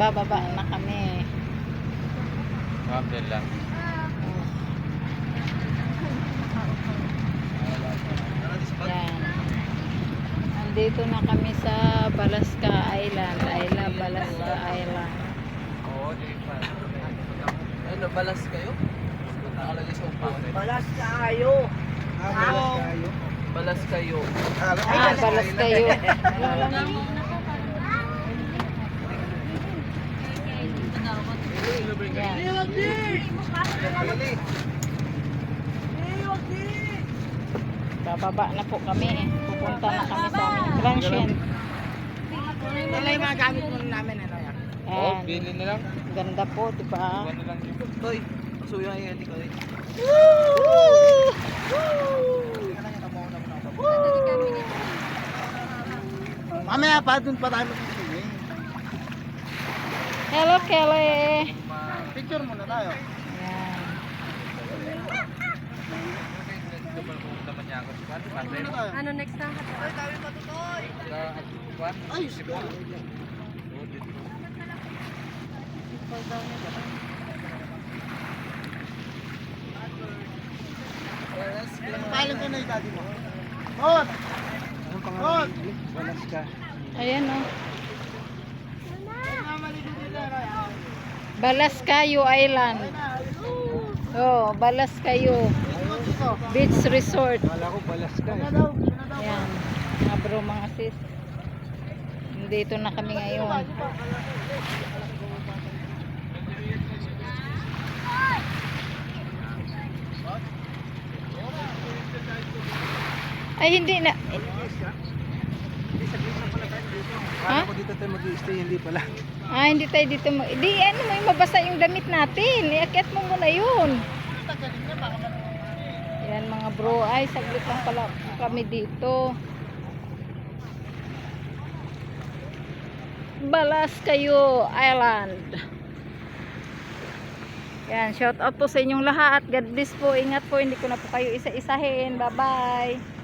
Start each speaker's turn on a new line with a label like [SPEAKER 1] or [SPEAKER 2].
[SPEAKER 1] bababa na kami.
[SPEAKER 2] Alhamdulillah.
[SPEAKER 1] Yan. Andito na kami sa Balaska Island. Ayla, Balaska Island.
[SPEAKER 2] Oo, di pa. Ano, balas kayo? Nakalagay sa upaw.
[SPEAKER 3] Balas kayo.
[SPEAKER 2] Balas kayo.
[SPEAKER 1] Ah, balas kayo. Bababa na po kami. Pupunta na kami sa aming transient.
[SPEAKER 3] Wala yung mga gamit mo namin. Ano yan?
[SPEAKER 2] Oo,
[SPEAKER 1] Yan.
[SPEAKER 2] bili na lang.
[SPEAKER 1] Ganda po, di ba?
[SPEAKER 2] Iwan na lang yung... Toy, pasuyo nga yan, ikaw eh.
[SPEAKER 3] Mamaya pa, dun pa tayo magsisigil.
[SPEAKER 1] Hello, Kelly.
[SPEAKER 3] Picture muna tayo.
[SPEAKER 1] Yan.
[SPEAKER 2] Ano
[SPEAKER 4] next na?
[SPEAKER 3] Ay, sige. Paano ko na yung daddy mo? Hot! Hot! Balas ka.
[SPEAKER 1] Ayan o. Balaskayo Island. Oh, Balaskayo Beach Resort.
[SPEAKER 3] Wala ko balas ka.
[SPEAKER 1] Yan. Mga bro, mga sis. Dito na kami ngayon. Ay, hindi na. Ha?
[SPEAKER 3] Ako dito tayo mag-i-stay, hindi pala.
[SPEAKER 1] Ah, hindi tayo dito. Mo. Di, ano mo, mabasa yung damit natin. Iakyat mo muna yun. Yan mga bro. Ay, saglit lang pala kami dito. Balas kayo, Island. Yan, shout out po sa inyong lahat. God bless po. Ingat po. Hindi ko na po kayo isa-isahin. Bye-bye.